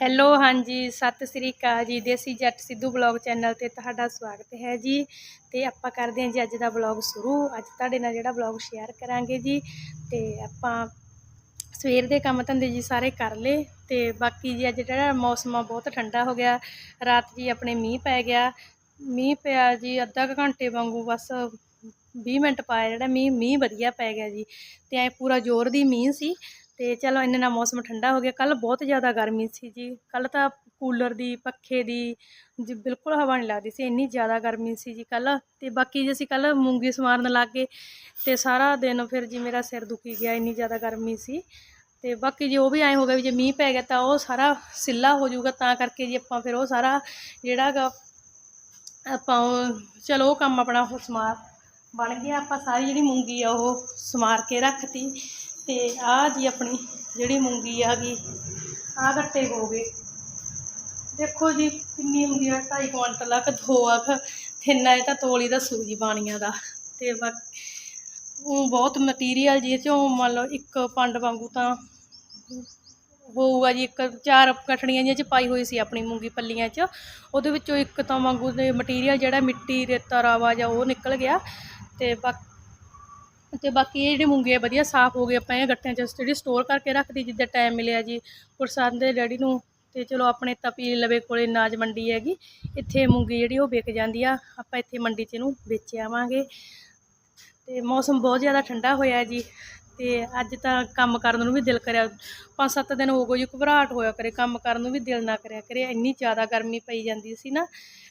Hello, ਹਾਂਜੀ, ਸਤਿ ਸ੍ਰੀ ਅਕਾਲ ਜੀ। ਦੇਸੀ ਜੱਟ ਸਿੱਧੂ ਬਲੌਗ ਚੈਨਲ ਤੇ ਤੁਹਾਡਾ ਸਵਾਗਤ ਹੈ ਜੀ। ਤੇ ਆਪਾਂ ਕਰਦੇ ਹਾਂ ਜੀ ਅੱਜ ਦਾ ਬਲੌਗ ਸ਼ੁਰੂ। ਅੱਜ ਤੁਹਾਡੇ ਨਾਲ ਜਿਹੜਾ ਬਲੌਗ ਸ਼ੇਅਰ ਕਰਾਂਗੇ ਜੀ, ਤੇ ਆਪਾਂ ਸਵੇਰ ਦੇ ਕੰਮ ਧੰਦੇ ਜੀ ਸਾਰੇ ਕਰ ਲਏ। ਤੇ ਬਾਕੀ ਜੀ ਅੱਜ ਜਿਹੜਾ ਮੌਸਮ ਆ ਬਹੁਤ ਠੰਡਾ ਹੋ ਗਿਆ। ਰਾਤ ਜੀ ਆਪਣੇ ਮੀਂਹ ਪੈ ਗਿਆ। ਮੀਂਹ ਪਿਆ ਜੀ ਅੱਧਾ ਕੁ ਘੰਟੇ ਵਾਂਗੂ ਬਸ 20 ਮਿੰਟ ਪਾਇਆ ਜਿਹੜਾ ਮੀਂਹ ਮੀਂਹ ਵਧੀਆ ਪੈ ਗਿਆ ਜੀ। ਤੇ ਐ ਪੂਰਾ ਜ਼ੋਰ ਦੀ ਮੀਂਹ ਸੀ। ਤੇ ਚਲੋ ਇੰਨੇ ਨਾਲ ਮੌਸਮ ਠੰਡਾ ਹੋ ਗਿਆ। ਕੱਲ ਬਹੁਤ ਜ਼ਿਆਦਾ ਗਰਮੀ ਸੀ ਜੀ। ਕੱਲ ਤਾਂ ਕੂਲਰ ਦੀ, ਪੱਖੇ ਦੀ, ਜੀ ਬਿਲਕੁਲ ਹਵਾ ਨਹੀਂ ਲੱਗਦੀ ਸੀ। ਇੰਨੀ ਜ਼ਿਆਦਾ ਗਰਮੀ ਸੀ ਜੀ ਕੱਲ ਤੇ ਬਾਕੀ ਜੇ ਅਸੀਂ ਕੱਲ ਮੂੰਗੀ ਸਮਾਰਨ ਲੱਗ ਗਏ ਤੇ ਸਾਰਾ ਦਿਨ ਫਿਰ ਜੀ ਮੇਰਾ ਸਿਰ ਦੁਖੀ ਗਿਆ, ਇੰਨੀ ਜ਼ਿਆਦਾ ਗਰਮੀ ਸੀ। ਤੇ ਬਾਕੀ ਜੇ ਉਹ ਵੀ ਐਂ ਹੋ ਗਿਆ ਵੀ ਜੇ ਮੀਂਹ ਪੈ ਗਿਆ ਤਾਂ ਉਹ ਸਾਰਾ ਸਿੱਲਾ ਹੋ ਜਾਊਗਾ। ਤਾਂ ਕਰਕੇ ਜੀ ਆਪਾਂ ਫਿਰ ਉਹ ਸਾਰਾ ਜਿਹੜਾ ਗਾ ਆਪਾਂ ਉਹ ਚਲੋ ਉਹ ਕੰਮ ਆਪਣਾ ਸਮਾਰ ਬਣ ਗਿਆ। ਆਪਾਂ ਸਾਰੀ ਜਿਹੜੀ ਮੂੰਗੀ ਆ ਉਹ ਸਮਾਰ ਕੇ ਰੱਖਤੀ। ਤੇ ਆਹ ਜੀ ਆਪਣੀ ਜਿਹੜੀ ਮੂੰਗੀ ਆ ਗਈ, ਆਹ ਗੱਟੇ ਹੋ ਗਏ। ਦੇਖੋ ਜੀ ਕਿੰਨੀ ਹੁੰਦੀ ਆ, ਢਾਈ ਕੁਆਂਟਲ ਆ ਕਿ ਦੋ ਆ ਕਿ ਤਿੰਨ ਆ, ਇਹ ਤਾਂ ਤੋਲੀ ਦਾ ਸੂਜੀ ਬਾਣੀਆਂ ਦਾ। ਤੇ ਬਾਕੀ ਉਹ ਬਹੁਤ ਮਟੀਰੀਅਲ ਜੀ ਚੋਂ ਮੰਨ ਲਓ ਇੱਕ ਪੰਡ ਵਾਂਗੂ ਤਾਂ ਹੋਊਗਾ ਜੀ, ਇੱਕ ਚਾਰ ਕਟੜੀਆਂ ਜਿਹੀਆਂ ਚ ਪਾਈ ਹੋਈ ਸੀ ਆਪਣੀ ਮੂੰਗੀ ਪੱਲੀਆਂ 'ਚ। ਉਹਦੇ ਵਿੱਚੋਂ ਇੱਕ ਤਾਂ ਵਾਂਗੂ ਦੇ ਮਟੀਰੀਅਲ ਜਿਹੜਾ ਮਿੱਟੀ ਰੇਤਾ ਰਾਵਾ ਜਾਂ ਉਹ ਨਿਕਲ ਗਿਆ। ਤੇ ਬਾਕੀ ਤੇ ਬਾਕੀ ਇਹ ਜਿਹੜੇ ਮੂੰਗੇ ਆ, ਵਧੀਆ ਸਾਫ਼ ਹੋ ਗਏ ਆਪਾਂ ਇਹ ਗੱਟਿਆਂ 'ਚ, ਜਿਹੜੀ ਸਟੋਰ ਕਰਕੇ ਰੱਖਦੀ ਜਿੱਦਾਂ ਟਾਈਮ ਮਿਲਿਆ ਜੀ ਗੁਰਸਨ ਦੇ ਡੈਡੀ ਨੂੰ, ਤੇ ਚਲੋ ਆਪਣੇ ਤਪੀ ਲਵੇ ਕੋਲੇ ਨਾਜ ਮੰਡੀ ਹੈਗੀ, ਇੱਥੇ ਮੂੰਗੀ ਜਿਹੜੀ ਉਹ ਵਿਕ ਜਾਂਦੀ ਆ, ਆਪਾਂ ਇੱਥੇ ਮੰਡੀ 'ਚ ਇਹਨੂੰ ਵੇਚ ਆਵਾਂਗੇ। ਤੇ ਮੌਸਮ ਬਹੁਤ ਜ਼ਿਆਦਾ ਠੰਡਾ ਹੋਇਆ ਜੀ। ਤੇ ਅੱਜ ਤਾਂ ਕੰਮ ਕਰਨ ਨੂੰ ਵੀ ਦਿਲ ਕਰਿਆ। ਪੰਜ ਸੱਤ ਦਿਨ ਹੋ ਗਏ ਜੀ, ਘਬਰਾਹਟ ਹੋਇਆ ਕਰੇ, ਕੰਮ ਕਰਨ ਨੂੰ ਵੀ ਦਿਲ ਨਾ ਕਰਿਆ ਕਰੇ। ਇੰਨੀ ਜ਼ਿਆਦਾ ਗਰਮੀ ਪਈ ਜਾਂਦੀ ਸੀ ਨਾ,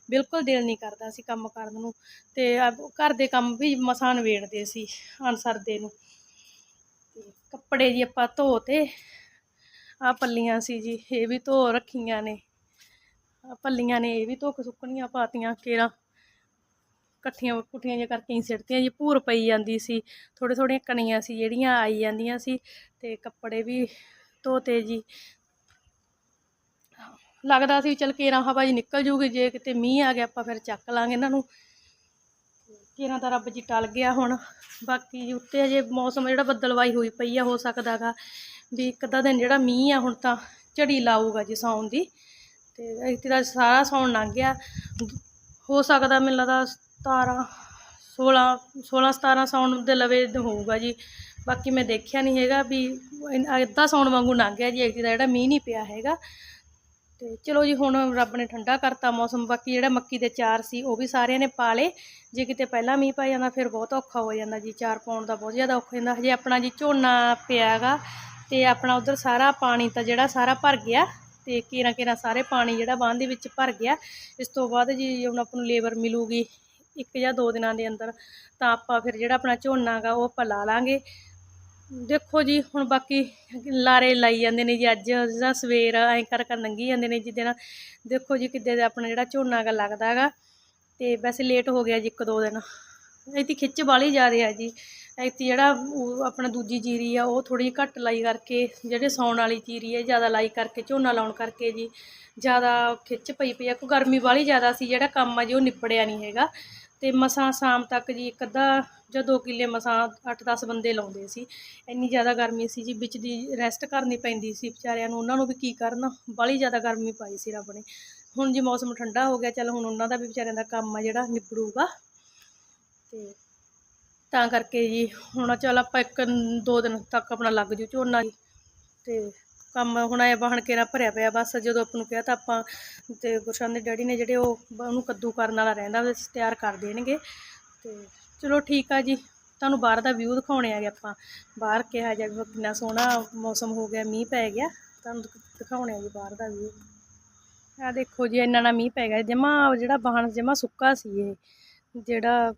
ਬਿਲਕੁਲ ਦਿਲ ਨਹੀਂ ਕਰਦਾ ਸੀ ਕੰਮ ਕਰਨ ਨੂੰ। ਤੇ ਘਰ ਦੇ ਕੰਮ ਵੀ ਮਸਾਂ ਨਵੇੜਦੇ ਸੀ ਅਨਸਰਦੇ ਨੂੰ। ਕੱਪੜੇ ਜੀ ਆਪਾਂ ਧੋ ਤੇ ਆ ਪੱਲੀਆਂ ਸੀ ਜੀ, ਇਹ ਵੀ ਧੋ ਰੱਖੀਆਂ ਨੇ। ਪੱਲੀਆਂ ਨੇ, ਇਹ ਵੀ ਧੋ ਕੇ ਸੁੱਕਣੀਆਂ ਪਾਤੀਆਂ, ਕੇਰਾਂ। ਇਕੱਠੀਆਂ ਪੁੱਠੀਆਂ ਜਿਹੀਆਂ ਕਰਕੇ ਹੀ ਸਿੱਟਤੀਆਂ ਜੀ, ਭੂਰ ਪਈ ਜਾਂਦੀ ਸੀ ਥੋੜ੍ਹੇ ਥੋੜ੍ਹੀਆਂ ਕਣੀਆਂ ਸੀ, ਜਿਹੜੀਆਂ ਆਈ ਜਾਂਦੀਆਂ ਸੀ ਤੇ ਕੱਪੜੇ ਵੀ ਧੋਤੇ ਜੀ। ਲੱਗਦਾ ਸੀ ਚਲ ਕੇਰਾਂ ਹਵਾ ਜੀ ਨਿਕਲ ਜੂਗੀ, ਜੇ ਕਿਤੇ ਮੀਂਹ ਆ ਗਿਆ ਆਪਾਂ ਫਿਰ ਚੱਕ ਲਾਂਗੇ ਇਹਨਾਂ ਨੂੰ। ਕੇਰਾਂ ਤਾਂ ਰੱਬ ਜੀ ਟਲ ਗਿਆ ਹੁਣ, ਬਾਕੀ ਜੀ ਉੱਤੇ ਹਜੇ ਮੌਸਮ ਜਿਹੜਾ ਬੱਦਲਵਾਈ ਹੋਈ ਪਈ ਆ, ਹੋ ਸਕਦਾ ਗਾ ਵੀ ਇੱਕ ਅੱਧਾ ਦਿਨ ਜਿਹੜਾ ਮੀਂਹ ਆ ਹੁਣ ਤਾਂ ਝੜੀ ਲਾਊਗਾ ਜੀ ਸੌਣ ਦੀ, ਤੇ ਇੱਥੇ ਦਾ ਸਾਰਾ ਸੌਣ ਲੰਘ ਗਿਆ। ਹੋ ਸਕਦਾ ਮੈਨੂੰ ਲੱਗਦਾ 17 16 16 17 ਸਾਉਣ ਦੇ ਲਵੇ ਹੋਊਗਾ ਜੀ। ਬਾਕੀ ਮੈਂ ਦੇਖਿਆ ਨਹੀਂ ਹੈਗਾ ਵੀ ਇਨ- ਅੱਧਾ ਸੌਣ ਵਾਂਗੂ ਲੰਘ ਗਿਆ ਜੀ ਇੱਥੇ ਦਾ ਜਿਹੜਾ ਮੀਂਹ ਨਹੀਂ ਪਿਆ ਹੈਗਾ। ਤੇ ਚਲੋ ਜੀ, ਹੁਣ ਰੱਬ ਨੇ ਠੰਡਾ ਕਰਤਾ ਮੌਸਮ, ਬਾਕੀ ਜਿਹੜਾ ਮੱਕੀ ਦੇ ਚਾਰ ਸੀ, ਉਹ ਵੀ ਸਾਰਿਆਂ ਨੇ ਪਾ ਲਏ। ਜੇ ਕਿਤੇ ਪਹਿਲਾਂ ਮੀਂਹ ਪੈ ਜਾਂਦਾ, ਫਿਰ ਬਹੁਤ ਔਖਾ ਹੋ ਜਾਂਦਾ ਜੀ, ਚਾਰ ਪਾਉਣ ਦਾ ਬਹੁਤ ਜ਼ਿਆਦਾ ਔਖਾ ਹੁੰਦਾ ਹਜੇ ਆਪਣਾ ਜੀ ਝੋਨਾ ਪਿਆ ਪਿਆਗਾ ਤੇ ਆਪਣਾ ਉਧਰ ਸਾਰਾ ਪਾਣੀ ਤਾਂ ਜਿਹੜਾ ਸਾਰਾ ਭਰ ਗਿਆ, ਤੇ ਕੇਰਾਂ ਕੇਰਾਂ ਸਾਰੇ ਪਾਣੀ ਜਿਹੜਾ ਬਾਂਹ ਦੇ ਵਿੱਚ ਭਰ ਗਿਆ। ਇਸ ਤੋਂ ਬਾਅਦ ਜੀ, ਹੁਣ ਆਪਾਂ ਨੂੰ ਲੇਬਰ ਮਿਲੂਗੀ। ਇੱਕ ਜਾਂ ਦੋ ਦਿਨਾਂ ਦੇ ਅੰਦਰ ਤਾਂ ਆਪਾਂ ਫਿਰ ਜਿਹੜਾ ਆਪਣਾ ਝੋਨਾ ਗਾ ਉਹ ਆਪਾਂ ਲਾ ਲਾਂਗੇ। ਦੇਖੋ ਜੀ, ਹੁਣ ਬਾਕੀ ਲਾਰੇ ਲਾਈ ਜਾਂਦੇ ਨੇ ਜੀ ਅੱਜ, ਜਾਂ ਸਵੇਰ ਐਂ ਕਰ ਕਰ ਲੰਘੀ ਜਾਂਦੇ ਨੇ ਜਿੱਦੇ ਨਾਲ ਦੇਖੋ ਜੀ ਕਿੱਦੇ ਦਾ ਆਪਣਾ ਜਿਹੜਾ ਝੋਨਾ ਗਾ ਲੱਗਦਾ ਗਾ। ਤੇ ਵੈਸੇ ਲੇਟ ਹੋ ਗਿਆ ਜੀ ਇੱਕ ਦੋ ਦਿਨ। ਇਹਦੀ ਖਿੱਚ ਬਾਲੀ ਜ਼ਿਆਦਾ ਆ ਜੀ। ਇੱਥੇ ਜਿਹੜਾ ਉਹ ਆਪਣਾ ਦੂਜੀ ਜੀਰੀ ਆ, ਉਹ ਥੋੜੀ ਘੱਟ ਲਾਈ ਕਰਕੇ, ਜਿਹੜੇ ਸੌਣ ਵਾਲੀ ਜੀਰੀ ਹੈ ਜ਼ਿਆਦਾ ਲਾਈ ਕਰਕੇ, ਝੋਨਾ ਲਾਉਣ ਕਰਕੇ ਜੀ, ਜ਼ਿਆਦਾ ਖਿੱਚ ਪਈ ਪਈ ਆ। ਕੋਈ ਗਰਮੀ ਬਾਲੀ ਜ਼ਿਆਦਾ ਸੀ, ਜਿਹੜਾ ਕੰਮ ਆ ਜੀ ਉਹ ਨਿਪੜਿਆ ਨਹੀਂ ਹੈਗਾ। ਤੇ ਮਸਾਂ ਸ਼ਾਮ ਤੱਕ ਜੀ ਇੱਕ ਅੱਧਾ ਜਾਂ ਦੋ ਕਿੱਲੇ ਮਸਾਂ 8-10 ਬੰਦੇ ਲਾਉਂਦੇ ਸੀ। ਇੰਨੀ ਜ਼ਿਆਦਾ ਗਰਮੀ ਸੀ ਜੀ, ਵਿੱਚ ਦੀ ਰੈਸਟ ਕਰਨੀ ਪੈਂਦੀ ਸੀ ਵਿਚਾਰਿਆਂ ਨੂੰ, ਉਹਨਾਂ ਨੂੰ ਵੀ ਕੀ ਕਰਨ? ਬਾਲੀ ਜ਼ਿਆਦਾ ਗਰਮੀ ਪਾਈ ਸੀ ਰੱਬ ਨੇ। ਹੁਣ ਜੀ ਮੌਸਮ ਠੰਡਾ ਹੋ ਗਿਆ, ਚੱਲ ਹੁਣ ਉਹਨਾਂ ਦਾ ਵੀ ਵਿਚਾਰਿਆਂ ਦਾ ਕੰਮ ਆ ਜਿਹੜਾ, ਨਿਬੜੂਗਾ। ਤੇ ਤਾਂ ਕਰਕੇ ਜੀ ਹੁਣ ਚੱਲ ਆਪਾਂ ਇੱਕ ਦੋ ਦਿਨ ਤੱਕ ਆਪਣਾ ਲੱਗ ਜੂ ਝੋਨਾ ਜੀ। ਤੇ ਕੰਮ ਹੁਣ ਐ ਬਾਹਣ ਨਾ ਭਰਿਆ ਪਿਆ, ਬਸ ਜਦੋਂ ਆਪਾਂ ਨੂੰ ਕਿਹਾ ਤਾਂ ਆਪਾਂ ਤੇ ਗੁਰਸ਼ਨ ਦੇ ਡੈਡੀ ਨੇ ਜਿਹੜੇ ਉਹ ਉਹਨੂੰ ਕੱਦੂ ਕਰਨ ਵਾਲਾ ਰਹਿੰਦਾ ਉਹ ਤਿਆਰ ਕਰ ਦੇਣਗੇ। ਤੇ ਚਲੋ ਠੀਕ ਆ ਜੀ, ਤੁਹਾਨੂੰ ਬਾਹਰ ਦਾ ਵਿਊ ਦਿਖਾਉਣੇ ਆਗੇ ਆਪਾਂ। ਬਾਹਰ ਕਿਹਾ ਜਾ ਕਿੰਨਾ ਸੋਹਣਾ ਮੌਸਮ ਹੋ ਗਿਆ, ਮੀਂਹ ਪੈ ਗਿਆ। ਤੁਹਾਨੂੰ ਦਿਖਾਉਣੇ ਆ ਜੀ ਬਾਹਰ ਦਾ ਵਿਊ ਆ ਦੇਖੋ ਜੀ, ਇੰਨਾ ਨਾ ਮੀਂਹ ਪੈ ਗਿਆ। ਜਮਾ ਜਿਹੜਾ ਬਾਹਣ ਜਮਾ ਸੁੱਕਾ ਸੀ ਇਹ। ਜਿਹੜਾ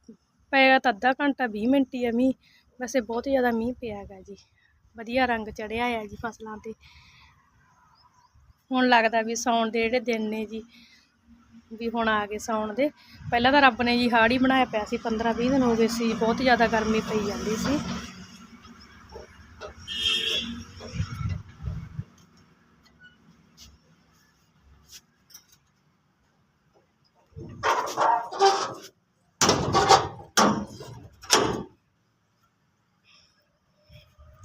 ਪਏਗਾ ਤਾਂ ਅੱਧਾ ਘੰਟਾ 20 ਮਿੰਟ ਹੀ ਆ ਮੀਂਹ। ਵੈਸੇ ਬਹੁਤ ਜ਼ਿਆਦਾ ਮੀਂਹ ਪਿਆ ਹੈਗਾ ਜੀ। ਵਧੀਆ ਰੰਗ ਚੜਿਆ ਆ ਜੀ ਫਸਲਾਂ ਤੇ। ਹੁਣ ਲੱਗਦਾ ਵੀ ਸਾਉਣ ਦੇ ਜਿਹੜੇ ਦਿਨ ਨੇ ਜੀ, ਵੀ ਹੁਣ ਆ ਗਏ ਸਾਉਣ ਦੇ। ਪਹਿਲਾਂ ਤਾਂ ਰੱਬ ਨੇ ਜੀ ਹਾੜ ਹੀ ਬਣਾਇਆ ਪਿਆ ਸੀ 15 20 ਦਿਨ ਹੋ ਗਏ ਸੀ, ਬਹੁਤ ਜ਼ਿਆਦਾ ਗਰਮੀ ਪਈ ਜਾਂਦੀ ਸੀ।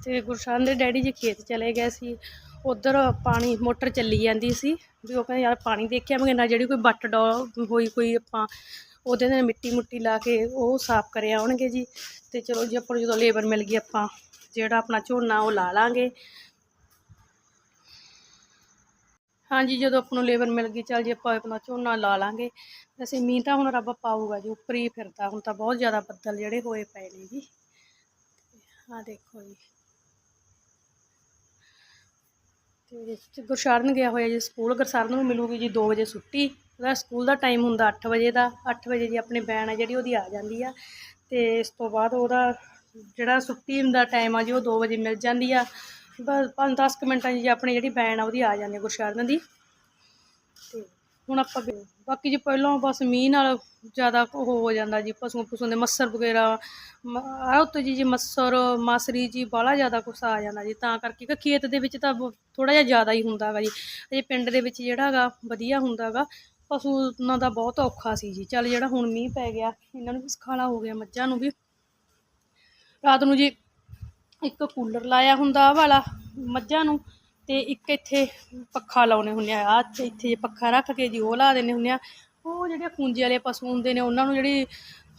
ਤੇ ਗੁਰਸ਼ਨ ਦੇ ਡੈਡੀ ਜੀ ਖੇਤ ਚਲੇ ਗਏ ਸੀ, ਉਧਰ ਪਾਣੀ, ਮੋਟਰ ਚੱਲੀ ਜਾਂਦੀ ਸੀ, ਵੀ ਉਹ ਕਹਿੰਦੇ, ਯਾਰ ਪਾਣੀ ਦੇਖਿਆ ਮੈਂ ਨਾ, ਜਿਹੜੀ ਕੋਈ ਬੱਟ ਡੋ ਹੋਈ, ਕੋਈ ਆਪਾਂ ਉਹਦੇ ਨਾਲ ਮਿੱਟੀ ਮੁੱਟੀ ਲਾ ਕੇ ਉਹ ਸਾਫ਼ ਕਰੇ ਆਉਣਗੇ ਜੀ, ਤੇ ਚਲੋ ਜੀ, ਆਪਾਂ ਨੂੰ ਜਦੋਂ ਲੇਬਰ ਮਿਲ ਗਈ, ਆਪਾਂ ਜਿਹੜਾ ਆਪਣਾ ਝੋਨਾ ਉਹ ਲਾ ਲਾਂਗੇ। ਹਾਂਜੀ, ਜਦੋਂ ਆਪਾਂ ਨੂੰ ਲੇਬਰ ਮਿਲ ਗਈ, ਚੱਲ ਜੀ, ਆਪਾਂ ਆਪਣਾ ਝੋਨਾ ਲਾ ਲਾਂਗੇ। ਵੈਸੇ ਮੀਂਹ ਤਾਂ ਹੁਣ ਰੱਬ ਪਾਊਗਾ ਜੀ, ਉੱਪਰ ਹੀ ਫਿਰਦਾ, ਹੁਣ ਤਾਂ ਬਹੁਤ ਜ਼ਿਆਦਾ ਬੱਦਲ ਜਿਹੜੇ ਹੋਏ ਪਏ ਨੇ ਜੀ। ਆਹ ਦੇਖੋ ਜੀ ਤੇ ਗੁਰਸ਼ਰਨ ਗਿਆ ਹੋਇਆ ਜੀ, ਸਕੂਲ ਗੁਰਸ਼ਰਨ ਨੂੰ ਮਿਲੂਗੀ ਜੀ 2 ਵਜੇ ਛੁੱਟੀ। ਉਹਦਾ ਸਕੂਲ ਦਾ ਟਾਈਮ ਹੁੰਦਾ 8 ਵਜੇ ਦਾ। 8 ਵਜੇ ਜੀ ਆਪਣੀ ਬੈਨ ਆ ਜਿਹੜੀ, ਉਹਦੀ ਆ ਜਾਂਦੀ ਆ। ਤੇ ਇਸ ਤੋਂ ਬਾਅਦ ਉਹਦਾ ਜਿਹੜਾ ਛੁੱਟੀ ਦਾ ਟਾਈਮ ਆ ਜੀ, ਉਹ 2 ਵਜੇ ਮਿਲ ਜਾਂਦੀ ਆ। ਬਸ 5-10 ਕੁ ਮਿੰਟਾਂ 'ਚ ਜੀ ਆਪਣੀ ਜਿਹੜੀ ਬੈਨ ਆ, ਉਹਦੀ ਆ ਜਾਂਦੀ ਆ ਗੁਰਸ਼ਰਨ ਦੀ। ਹੁਣ ਆਪਾਂ ਵੀ- ਬਾਕੀ ਜੀ ਪਹਿਲਾਂ ਬਸ ਮੀਂਹ ਨਾਲ ਜ਼ਿਆਦਾ ਉਹ ਹੋ ਜਾਂਦਾ ਜੀ ਪਸੂਆਂ ਪਸ਼ੂ ਦੇ ਮੱਛਰ ਵਗੈਰਾ, ਮ ਆਹ ਉੱਤੇ ਜੀ, ਜੇ ਮੱਸਰ, ਮਾਸਰੀ ਜੀ ਬਾਹਲਾ ਜ਼ਿਆਦਾ ਕੁਛ ਆ ਜਾਂਦਾ ਜੀ, ਤਾਂ ਕਰਕੇ ਕਿ ਖੇਤ ਦੇ ਵਿੱਚ ਤਾਂ ਥੋੜਾ ਜਿਹਾ ਜ਼ਿਆਦਾ ਹੀ ਹੁੰਦਾ ਗਾ ਜੀ। ਅਜੇ ਪਿੰਡ ਦੇ ਵਿੱਚ ਜਿਹੜਾ ਹੈਗਾ ਵਧੀਆ ਹੁੰਦਾ ਗਾ ਪਸ਼ੂਆਂ ਦਾ ਬਹੁਤ ਔਖਾ ਸੀ ਜੀ। ਚੱਲ ਜਿਹੜਾ ਹੁਣ ਮੀਂਹ ਪੈ ਗਿਆ, ਇਹਨਾਂ ਨੂੰ ਵੀ ਸਖਾਲਾ ਹੋ ਗਿਆ, ਮੱਝਾਂ ਨੂੰ ਵੀ। ਰਾਤ ਨੂੰ ਜੀ ਇੱਕ ਕੂਲਰ ਲਾਇਆ ਹੁੰਦਾ ਆਹ ਵਾਲਾ, ਮੱਝਾਂ ਨੂੰ। ਤੇ ਇੱਕ ਇੱਥੇ ਪੱਖਾ ਲਾਉਣੇ ਹੁੰਦੇ ਆ, ਆਹ ਇੱਥੇ ਜੇ ਪੱਖਾ ਰੱਖ ਕੇ ਜੀ, ਉਹ ਲਾ ਦਿੰਦੇ ਹੁੰਦੇ ਆ। ਉਹ ਜਿਹੜੇ ਖੂੰਜੇ ਵਾਲੇ ਪਸ਼ੂ ਹੁੰਦੇ ਨੇ, ਉਹਨਾਂ ਨੂੰ ਜਿਹੜੀ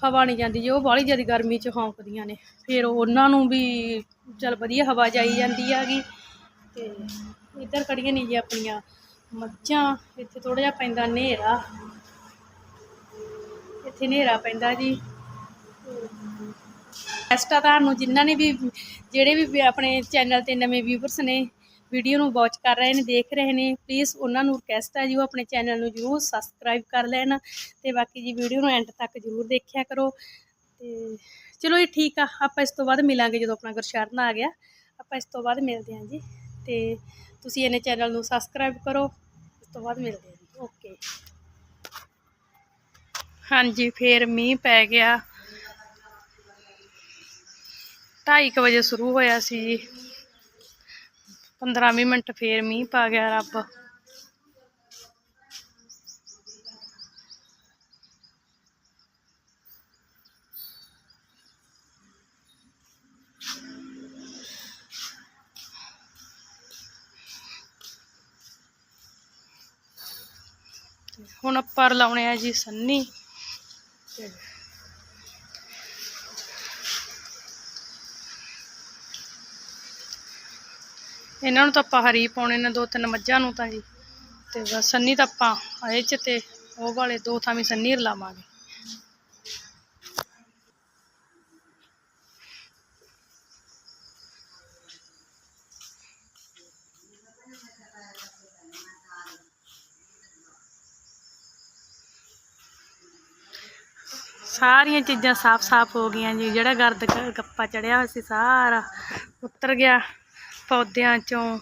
ਹਵਾ ਨਹੀਂ ਜਾਂਦੀ ਜੀ, ਉਹ ਬਾਹਲੀ ਜ਼ਿਆਦਾ ਗਰਮੀ 'ਚ ਹੌਂਕਦੀਆਂ ਨੇ। ਫਿਰ ਉਹਨਾਂ ਨੂੰ ਵੀ ਚਲ ਵਧੀਆ ਹਵਾ ਜਾਈ ਜਾਂਦੀ ਹੈਗੀ। ਤੇ ਇੱਧਰ ਖੜੀਆਂ ਨੇ ਜੀ ਆਪਣੀਆਂ ਮੱਝਾਂ, ਇੱਥੇ ਥੋੜਾ ਜਿਹਾ ਪੈਂਦਾ ਹਨੇਰਾ। ਇੱਥੇ ਹਨੇਰਾ ਪੈਂਦਾ ਜੀ। ਐਸਟਾ ਤੁਹਾਨੂੰ ਜਿਨ੍ਹਾਂ ਨੇ ਵੀ ਜਿਹੜੇ ਵੀ ਆਪਣੇ ਚੈਨਲ ਤੇ ਨਵੇਂ ਵਿਊਵਰਸ ਨੇ ਵੀਡੀਓ ਨੂੰ ਵਾਚ ਕਰ ਰਹੇ ਨੇ, ਦੇਖ ਰਹੇ ਨੇ। ਪਲੀਜ਼ ਉਹਨਾਂ ਨੂੰ ਰਿਕਵੈਸਟ ਹੈ ਜੀ, ਉਹ ਆਪਣੇ ਚੈਨਲ ਨੂੰ ਜਰੂਰ ਸਬਸਕ੍ਰਾਈਬ ਕਰ ਲੈਣ ਤੇ ਬਾਕੀ ਜੀ ਵੀਡੀਓ ਨੂੰ ਐਂਡ ਤੱਕ ਜਰੂਰ ਦੇਖਿਆ ਕਰੋ। ਤੇ ਚਲੋ ਜੀ, ਠੀਕ ਆ। ਆਪਾਂ ਇਸ ਤੋਂ ਬਾਅਦ ਮਿਲਾਂਗੇ ਜਦੋਂ ਆਪਣਾ ਗੁਰਸ਼ਰਨ ਆ ਗਿਆ। ਆਪਾਂ ਇਸ ਤੋਂ ਬਾਅਦ ਮਿਲਦੇ ਹਾਂ ਜੀ। ਤੇ ਤੁਸੀਂ ਇਹਨੇ ਚੈਨਲ ਨੂੰ ਸਬਸਕ੍ਰਾਈਬ ਕਰੋ। ਇਸ ਤੋਂ ਬਾਅਦ ਮਿਲਦੇ ਹਾਂ ਜੀ। ਓਕੇ ਹਾਂਜੀ, ਫੇਰ ਮੀਂਹ ਪੈ ਗਿਆ। ਢਾਈ ਕੁ ਵਜੇ ਸ਼ੁਰੂ ਹੋਇਆ ਸੀ। ਜੀ 15 ਵੀਹ ਮਿੰਟ ਫੇਰ ਮੀਂਹ ਪਾ ਗਿਆ ਰੱਬ। ਹੁਣ ਆਪਾਂ ਲਾਉਣੇ ਆ ਜੀ ਸੰਨੀ। ਤੇ ਇਹਨਾਂ ਨੂੰ ਤਾਂ ਆਪਾਂ ਹਰੀ ਪਾਉਣੇ ਨੇ ਦੋ ਤਿੰਨ ਮੱਝਾਂ ਨੂੰ ਤਾਂ ਜੀ। ਤੇ ਬਸ ਸੰਨੀ ਤਾਂ ਆਪਾਂ ਇਹ ਚ ਤੇ ਉਹ ਵਾਲੇ ਦੋ ਥਾਂ ਵੀ ਸੰਨੀ ਰਲਾਵਾਂਗੇ ਸਾਰੀਆਂ ਚੀਜ਼ਾਂ ਸਾਫ਼-ਸਾਫ਼ ਹੋ ਗਈਆਂ ਜੀ, ਜਿਹੜਾ ਗਰਦ ਗ- ਗੱਪਾ ਚੜਿਆ ਹੋਇਆ ਸੀ ਸਾਰਾ, ਉਤਰ ਗਿਆ। ਪੌਦਿਆਂ ਚੋਂ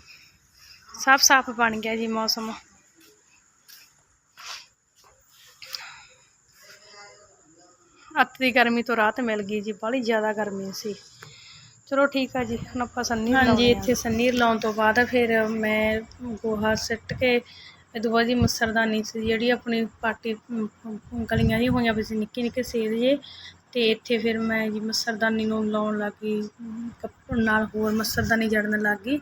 ਸਭ ਸਾਫ਼ ਬਣ ਗਿਆ ਜੀ ਮੌਸਮ। ਅੱਤ ਦੀ ਗਰਮੀ ਤੋਂ ਰਾਹਤ ਮਿਲ ਗਈ ਜੀ ਬਾਹਲੀ ਜ਼ਿਆਦਾ ਗਰਮੀ ਸੀ। ਚਲੋ ਠੀਕ ਆ ਜੀ ਹੁਣ ਆਪਾਂ ਸੰਨੀ ਹਾਂਜੀ ਇੱਥੇ ਸੰਨੀ ਲਾਉਣ ਤੋਂ ਬਾਅਦ ਫਿਰ ਮੈਂ ਗੋਹਾ ਸਿੱਟ ਕੇ ਤੋਂ ਬਾਅਦ ਜੀ ਮੱਛਰਦਾਨੀ ਸੀ ਜਿਹੜੀ ਆਪਣੀ ਪਾਟੀ ਅਮ, ਗਲੀਆਂ ਜਿਹੀਆਂ ਹੋਈਆਂ ਵੀ ਸੀ ਨਿੱਕੇ ਨਿੱਕੇ ਸੇਦ ਜੇ ਤੇ ਇੱਥੇ ਫਿਰ ਮੈਂ ਜੀ ਮੱਛਰਦਾਨੀ ਨੂੰ ਲਾਉਣ ਲੱਗੀ, ਕੱਪੜ ਨਾਲ ਹੋਰ ਮੱਛਰਦਾਨੀ ਜੜਨ ਲੱਗ। ਗਈ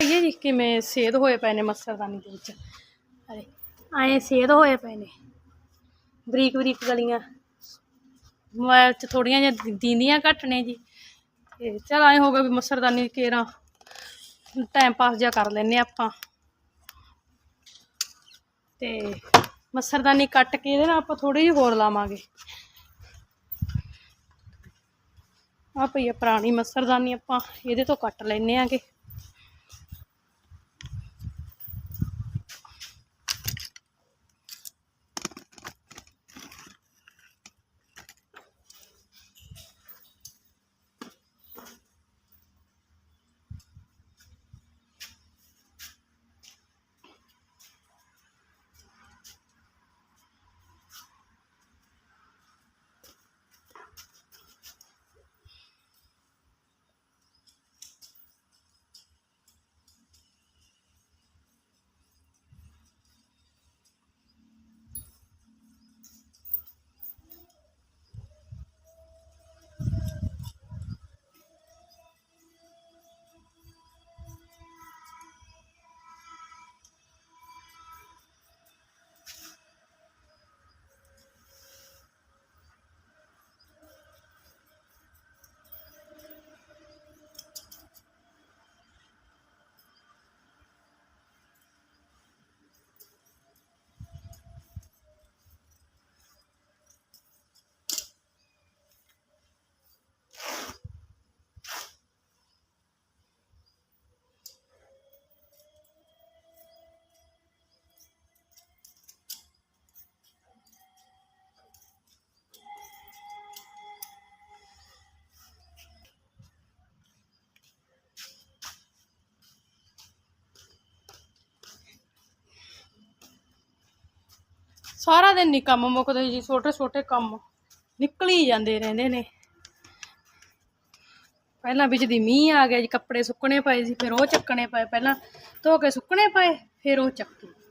ਇਹ ਜੀ ਕਿਵੇਂ ਸੇਧ ਹੋਏ ਪਏ ਨੇ ਮੱਛਰਦਾਨੀ ਦੇ ਵਿੱਚ। ਅਰੇ, ਆਏ ਸੇਧ ਹੋਏ ਪਏ ਨੇ। ਬਰੀਕ ਬਰੀਕ ਗਲੀਆਂ। ਮੋਬਾਈਲ 'ਚ ਥੋੜੀਆਂ ਜਿਹੀਆਂ ਦੀਂਦੀਆਂ ਘੱਟ ਨੇ ਜੀ। ਤੇ ਚਲ ਆਏ ਹੋਗਾ ਵੀ ਮੱਛਰਦਾਨੀ ਕੇਰਾਂ ਟਾਈਮ ਪਾਸ ਜਿਹਾ ਕਰ ਲੈਨੇ ਆਪਾਂ। ਤੇ ਮੱਛਰਦਾਨੀ ਕੱਟ ਕੇ ਇਹਦੇ ਨਾਲ ਆਪਾਂ ਥੋੜੀ ਜਿਹੀ ਹੋਰ ਲਾਵਾਂਗੇ। ਆ ਪਈ ਆ ਪੁਰਾਣੀ ਮੱਛਰਦਾਨੀ ਆਪਾਂ ਇਹਦੇ ਤੋਂ ਕੱਟ ਲੈਨੇ ਆਂਗੇ। ਸਾਰਾ ਦਿਨ ਨਹੀਂ ਕੰਮ ਮੁੱਕਦੇ ਜੀ, ਛੋਟੇ ਛੋਟੇ ਕੰਮ ਨਿਕਲ ਹੀ ਜਾਂਦੇ ਰਹਿੰਦੇ ਨੇ। ਪਹਿਲਾਂ ਵਿੱਚ ਦੀ ਮੀਂਹ ਆ ਗਿਆ ਜੀ, ਕੱਪੜੇ ਸੁੱਕਣੇ ਪਏ ਸੀ, ਫਿਰ ਉਹ ਚੱਕਣੇ ਪਏ, ਪਹਿਲਾਂ ਧੋ ਕੇ ਸੁੱਕਣੇ ਪਏ, ਫਿਰ ਉਹ ਚੱਕੇ।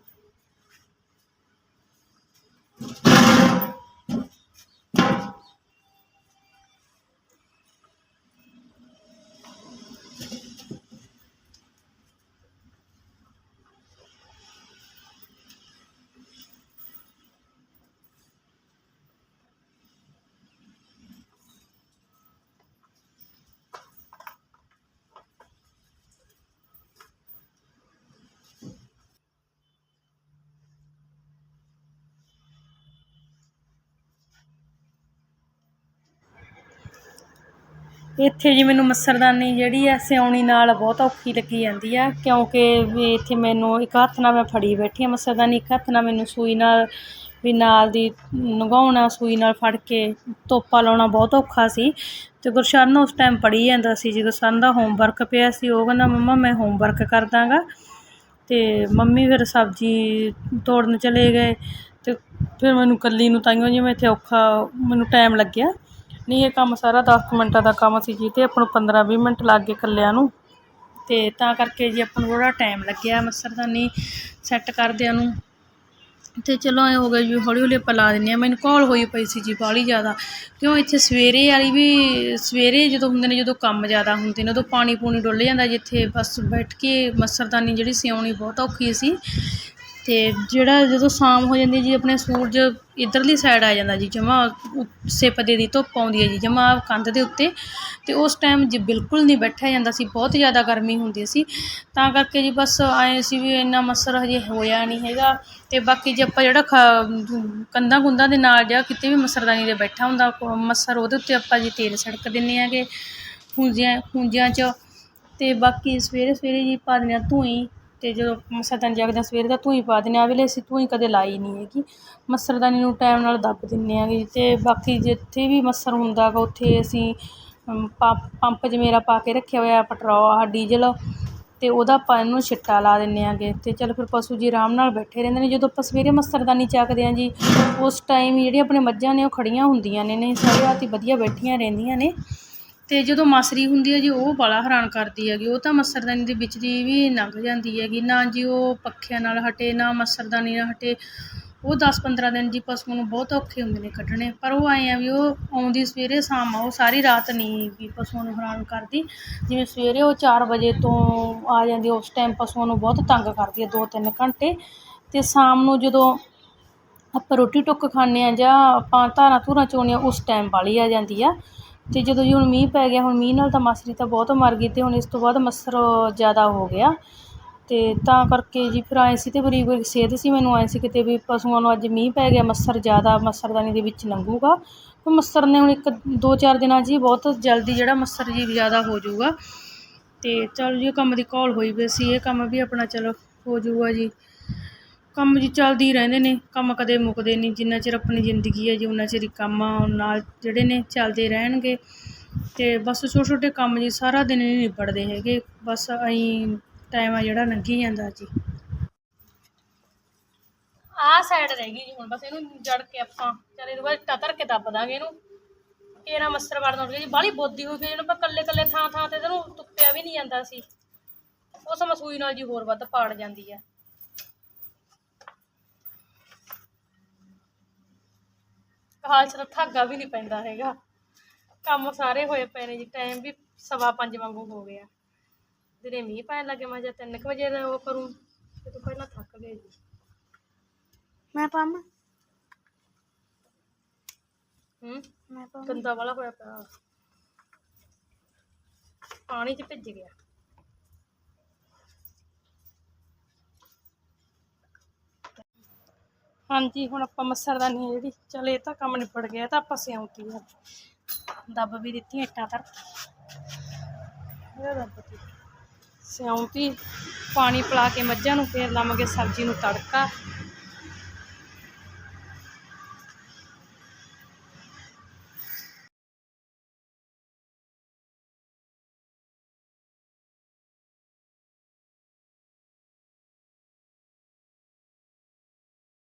ਇੱਥੇ ਜੀ ਮੈਨੂੰ ਮੱਛਰਦਾਨੀ ਜਿਹੜੀ ਆ, ਸਿਉਣੀ ਨਾਲ ਬਹੁਤ ਔਖੀ ਲੱਗੀ ਜਾਂਦੀ ਆ, ਕਿਉਂਕਿ ਵੀ ਇੱਥੇ ਮੈਨੂੰ ਇੱਕ ਹੱਥ ਨਾਲ ਮੈਂ ਫੜੀ ਬੈਠੀ ਆ ਮੱਛਰਦਾਨੀ ਇੱਕ ਹੱਥ ਨਾਲ ਮੈਨੂੰ ਸੂਈ ਨਾਲ, ਵੀ ਨਾਲ ਦੀ ਨਗਾਉਣਾ, ਸੂਈ ਨਾਲ ਫੜ ਕੇ ਤੋਪਾ ਲਾਉਣਾ ਬਹੁਤ ਔਖਾ ਸੀ। ਅਤੇ ਗੁਰਸਰਨ ਉਸ ਟਾਈਮ ਪੜ੍ਹੀ ਜਾਂਦਾ ਸੀ, ਜਦੋਂ ਸਨ ਦਾ ਹੋਮਵਰਕ ਪਿਆ ਸੀ, ਉਹ ਕਹਿੰਦਾ, ਮੰਮਾ, ਮੈਂ ਹੋਮਵਰਕ ਕਰ ਦਾਂਗਾ। ਅਤੇ ਮੰਮੀ ਫਿਰ ਸਬਜ਼ੀ ਤੋੜਨ ਚਲੇ ਗਏ ਅਤੇ ਫਿਰ ਮੈਨੂੰ ਇਕੱਲੀ ਨੂੰ ਤਾਈਓ ਜਿਵੇਂ ਇੱਥੇ ਔਖਾ, ਮੈਨੂੰ ਟਾਈਮ ਲੱਗਿਆ। ਨਹੀਂ, ਇਹ ਕੰਮ ਸਾਰਾ 10 ਮਿੰਟਾਂ ਦਾ ਕੰਮ ਸੀ ਜੀ ਅਤੇ ਆਪਾਂ ਨੂੰ 15 20 ਮਿੰਟ ਲੱਗ ਗਏ ਇਕੱਲਿਆਂ ਨੂੰ। ਅਤੇ ਤਾਂ ਕਰਕੇ ਜੀ ਆਪਾਂ ਨੂੰ ਥੋੜ੍ਹਾ ਟਾਈਮ ਲੱਗਿਆ ਮੱਛਰਦਾਨੀ ਸੈੱਟ ਕਰਦਿਆਂ ਨੂੰ। ਅਤੇ ਚਲੋ ਐਂ ਹੋ ਗਿਆ ਜੀ, ਹੌਲੀ ਹੌਲੀ ਆਪਾਂ ਲਾ ਦਿੰਦੇ ਹਾਂ। ਮੈਨੂੰ ਘੋਲ ਹੋਈ ਪਈ ਸੀ ਜੀ ਬਾਹਲੀ ਜ਼ਿਆਦਾ। ਕਿਉਂ ਇੱਥੇ ਸਵੇਰੇ ਵਾਲੀ ਵੀ, ਸਵੇਰੇ ਜਦੋਂ ਹੁੰਦੇ ਨੇ, ਜਦੋਂ ਕੰਮ ਜ਼ਿਆਦਾ ਹੁੰਦੇ ਨੇ, ਉਦੋਂ ਪਾਣੀ ਪੂਣੀ ਡੁੱਲ ਜਾਂਦਾ। ਜਿੱਥੇ ਬਸ ਬੈਠ ਕੇ ਮੱਛਰਦਾਨੀ ਜਿਹੜੀ ਸਿਉਣੀ ਬਹੁਤ ਔਖੀ ਸੀ। ਅਤੇ ਜਿਹੜਾ ਜਦੋਂ ਸ਼ਾਮ ਹੋ ਜਾਂਦੀ ਹੈ ਜੀ, ਆਪਣੇ ਸੂਰਜ ਇੱਧਰਲੀ ਸਾਈਡ ਆ ਜਾਂਦਾ ਜੀ ਜਮਾ ਸਿਪਦੇ ਦੀ ਧੁੱਪ ਆਉਂਦੀ ਹੈ ਜੀ ਜਮਾ ਕੰਧ ਦੇ ਉੱਤੇ। ਅਤੇ ਉਸ ਟਾਈਮ ਜੀ ਬਿਲਕੁਲ ਨਹੀਂ ਬੈਠਿਆ ਜਾਂਦਾ ਸੀ, ਬਹੁਤ ਜ਼ਿਆਦਾ ਗਰਮੀ ਹੁੰਦੀ ਸੀ। ਤਾਂ ਕਰਕੇ ਜੀ ਬਸ ਆਏ ਸੀ ਵੀ ਇੰਨਾ ਮੱਸਰ ਹਜੇ ਹੋਇਆ ਨਹੀਂ ਹੈਗਾ। ਅਤੇ ਬਾਕੀ ਜੇ ਆਪਾਂ ਜਿਹੜਾ ਖ- ਕੰਧਾਂ ਕੁੰਧਾਂ ਦੇ ਨਾਲ ਜਾਂ ਕਿਤੇ ਵੀ ਮੱਛਰਦਾਨੀ ਦੇ ਬੈਠਾ ਹੁੰਦਾ ਮੱਸਰ ਉਹਦੇ ਉੱਤੇ ਆਪਾਂ ਜੀ ਤੇਲ ਸੜਕ ਦਿੰਦੇ ਹੈਗੇ, ਖੂੰਜਿਆਂ ਖੂੰਜਿਆਂ 'ਚ। ਅਤੇ ਬਾਕੀ ਸਵੇਰੇ ਸਵੇਰੇ ਜੀ ਪਾ ਦਿੰਦੇ ਹਾਂ ਧੂੰਈ। ਅਤੇ ਜਦੋਂ ਮੱਛਰਦਾਨੀ ਜਗਦਾ ਸਵੇਰੇ ਦਾ ਧੂੰਈ ਪਾ ਦਿੰਦੇ ਆ ਵੇਲੇ ਅਸੀਂ ਧੂੰਈ ਕਦੇ ਲਾਈ ਨਹੀਂ ਹੈਗੀ। ਮੱਛਰਦਾਨੀ ਨੂੰ ਟਾਈਮ ਨਾਲ ਦੱਬ ਦਿੰਦੇ ਆਂਗੇ ਅਤੇ ਬਾਕੀ ਜਿੱਥੇ ਵੀ ਮੱਛਰ ਹੁੰਦਾ ਗਾ ਉੱਥੇ ਅਸੀਂ ਅਮ, ਪੰਪ ਜਮੇਰਾ ਪਾ ਕੇ ਰੱਖਿਆ ਹੋਇਆ ਪੈਟਰੋਲ ਆਹ ਡੀਜ਼ਲ। ਅਤੇ ਉਹਦਾ ਆਪਾਂ ਇਹਨੂੰ ਛਿੱਟਾ ਲਾ ਦਿੰਦੇ ਆਂਗੇ ਅਤੇ ਚੱਲ ਫਿਰ ਪਸ਼ੂ ਜੀ ਆਰਾਮ ਨਾਲ ਬੈਠੇ ਰਹਿੰਦੇ ਨੇ। ਜਦੋਂ ਆਪਾਂ ਸਵੇਰੇ ਮੱਛਰਦਾਨੀ ਚੱਕਦੇ ਹਾਂ ਜੀ ਉਸ ਟਾਈਮ ਜਿਹੜੀਆਂ ਆਪਣੇ ਮੱਝਾਂ ਨੇ ਉਹ ਖੜੀਆਂ ਹੁੰਦੀਆਂ ਨੇ ਨੇ ਸਾਰੇ ਰਾਤ ਹੀ ਵਧੀਆ ਬੈਠੀਆਂ ਰਹਿੰਦੀਆਂ ਨੇ। ਅਤੇ ਜਦੋਂ ਮਾਸਰੀ ਹੁੰਦੀ ਹੈ ਜੀ, ਉਹ ਬੜਾ ਹੈਰਾਨ ਕਰਦੀ ਹੈਗੀ। ਉਹ ਤਾਂ ਮੱਛਰਦਾਨੀ ਦੇ ਵਿੱਚ ਦੀ ਵੀ ਲੰਘ ਜਾਂਦੀ ਹੈਗੀ। ਨਾ ਜੀ ਉਹ ਪੱਖਿਆਂ ਨਾਲ ਹਟੇ, ਨਾ ਮੱਛਰਦਾਨੀ ਨਾਲ ਹਟੇ। ਉਹ 10-15 ਦਿਨ ਜੀ ਪਸ਼ੂ ਨੂੰ ਬਹੁਤ ਔਖੇ ਹੁੰਦੇ ਨੇ ਕੱਢਣੇ। ਪਰ ਉਹ ਆਏ ਆ ਵੀ ਉਹ ਆਉਂਦੀ ਸਵੇਰੇ ਸ਼ਾਮ ਆ ਉਹ ਸਾਰੀ ਰਾਤ ਨਹੀਂ ਵੀ ਪਸ਼ੂਆਂ ਨੂੰ ਹੈਰਾਨ ਕਰਦੀ। ਜਿਵੇਂ ਸਵੇਰੇ ਉਹ ਚਾਰ ਵਜੇ ਤੋਂ ਆ ਜਾਂਦੀ, ਉਸ ਟਾਈਮ ਪਸ਼ੂਆਂ ਨੂੰ ਬਹੁਤ ਤੰਗ ਕਰਦੀ ਹੈ 2-3 ਘੰਟੇ। ਅਤੇ ਸ਼ਾਮ ਨੂੰ ਜਦੋਂ ਆਪਾਂ ਰੋਟੀ ਟੁੱਕ ਖਾਂਦੇ ਹਾਂ ਜਾਂ ਆਪਾਂ ਧਾਰਾਂ ਧੂਰਾਂ ਚੋਣੀਆਂ, ਉਸ ਟਾਈਮ ਵਾਲੀ ਆ ਜਾਂਦੀ ਆ। ਅਤੇ ਜਦੋਂ ਜੀ ਹੁਣ ਮੀਂਹ ਪੈ ਗਿਆ, ਹੁਣ ਮੀਂਹ ਨਾਲ ਤਾਂ ਮੱਛਰੀ ਤਾਂ ਬਹੁਤ ਮਰ ਗਈ ਅਤੇ ਹੁਣ ਇਸ ਤੋਂ ਬਾਅਦ ਮੱਛਰ ਜ਼ਿਆਦਾ ਹੋ ਗਿਆ। ਅਤੇ ਤਾਂ ਕਰਕੇ ਜੀ ਫਿਰ ਆਏ ਸੀ ਤੇ ਬਰੀਕ ਬਰੀਕ ਸੇਧ ਸੀ ਮੈਨੂੰ, ਆਏ ਸੀ ਕਿਤੇ ਵੀ ਪਸ਼ੂਆਂ ਨੂੰ ਅੱਜ ਮੀਂਹ ਪੈ ਗਿਆ ਮੱਛਰ ਜ਼ਿਆਦਾ ਮੱਛਰਦਾਨੀ ਦੇ ਵਿੱਚ ਲੰਘੂਗਾ। ਤੇ ਮੱਛਰ ਨੇ ਹੁਣ ਇੱਕ, ਦੋ ਚਾਰ ਦਿਨਾਂ 'ਚ ਹੀ ਬਹੁਤ ਜਲਦੀ ਜਿਹੜਾ ਮੱਛਰ ਜੀ ਜ਼ਿਆਦਾ ਹੋ ਜਾਊਗਾ। ਅਤੇ ਚਲ ਜੀ ਕੰਮ ਦੀ ਘੋਲ ਹੋਈ ਵੀ ਸੀ, ਇਹ ਕੰਮ ਵੀ ਆਪਣਾ ਚਲੋ ਹੋ ਜਾਊਗਾ ਜੀ। ਕੰਮ ਜੀ ਚੱਲਦੇ ਹੀ ਰਹਿੰਦੇ ਨੇ, ਕੰਮ ਕਦੇ ਮੁੱਕਦੇ ਨਹੀਂ, ਜਿੰਨਾ ਚਿਰ ਆਪਣੀ ਜ਼ਿੰਦਗੀ ਹੈ ਜੀ, ਉਨਾ ਚਿਰ ਹੀ ਕੰਮ ਨਾਲ ਜਿਹੜੇ ਨੇ ਚੱਲਦੇ ਰਹਿਣਗੇ। ਤੇ ਬਸ ਛੋਟੇ ਛੋਟੇ ਕੰਮ ਜੀ ਸਾਰਾ ਦਿਨ ਨਹੀਂ ਨਿਬੜਦੇ ਹੈਗੇ, ਬਸ ਐਂ ਟਾਈਮ ਆ ਜਿਹੜਾ ਲੰਘੀ ਜਾਂਦਾ ਜੀ। ਆਹ ਸਾਈਡ ਰਹਿ ਗਈ ਜੀ ਹੁਣ, ਬਸ ਇਹਨੂੰ ਜੜ ਕੇ ਆਪਾਂ, ਚੱਲ ਇਹਦੇ ਬਾਅਦ ਇੱਟਾਂ ਕੇ ਦੱਬ ਦਾਂਗੇ ਇਹਨੂੰ। ਕੇਰਾ ਮੱਛਰ ਵੜਨ ਉੱਠ ਗਿਆ ਜੀ, ਬਾਹਲੀ ਬੋਦੀ ਹੋਈ ਪਈ ਜਿਹਨੂੰ ਆਪਾਂ ਕੱਲੇ ਕੱਲੇ ਥਾਂ ਥਾਂ ਤੇ ਇਹਨੂੰ ਤੁੱਪਿਆ ਵੀ ਨਹੀਂ ਜਾਂਦਾ ਸੀ। ਉਸ ਸਮਾਂ ਨਾਲ ਜੀ ਹੋਰ ਵੱਧ ਪਾੜ ਜਾਂਦੀ ਆ। ਹਾਲ ਚ ਤਾਂ ਧਾਗਾ ਵੀ ਨਹੀਂ ਪੈਂਦਾ ਹੈਗਾ। ਕੰਮ ਸਾਰੇ ਹੋਏ ਪਏ ਨੇ ਜੀ ਟਾਈਮ ਵੀ ਸਵਾ ਪੰਜ ਵਾਂਗੂ ਹੋ ਗਿਆ। ਦਿਨੇ ਮੀਂਹ ਪੈਣ ਲੱਗੇ ਮੈਂ ਜਾਂ 3 ਵਜੇ ਦਾ ਉਹ ਕਰੂੰ ਤੇ ਤੋਂ ਪਹਿਲਾਂ ਥੱਕ ਗਏ ਜੀ। ਮੈਂ ਪਾਵਾਂ ਹੂੰ? ਮੈਂ ਪਾਵਾਂ ਗੰਦਾ ਵਾਲਾ ਹੋਇਆ ਪਿਆ। ਪਾਣੀ ਚ ਭਿੱਜ ਗਿਆ। ਹਾਂਜੀ, ਹੁਣ ਆਪਾਂ ਮੱਛਰਦਾਨੀ ਆ ਜਿਹੜੀ, ਚਲ ਇਹ ਤਾਂ ਕੰਮ ਨਿਬੜ ਗਿਆ ਤਾਂ ਆਪਾਂ ਸਿਉਂਤੀ ਆ। ਦੱਬ ਵੀ ਦਿੱਤੀ ਇੱਟਾਂ ਤਰ ਇਹ ਦੱਬਤੀ ਸਿਉਂਤੀ ਪਾਣੀ ਪਿਲਾ ਕੇ ਮੱਝਾਂ ਨੂੰ ਫੇਰ ਲਾਵਾਂਗੇ, ਸਬਜ਼ੀ ਨੂੰ ਤੜਕਾ।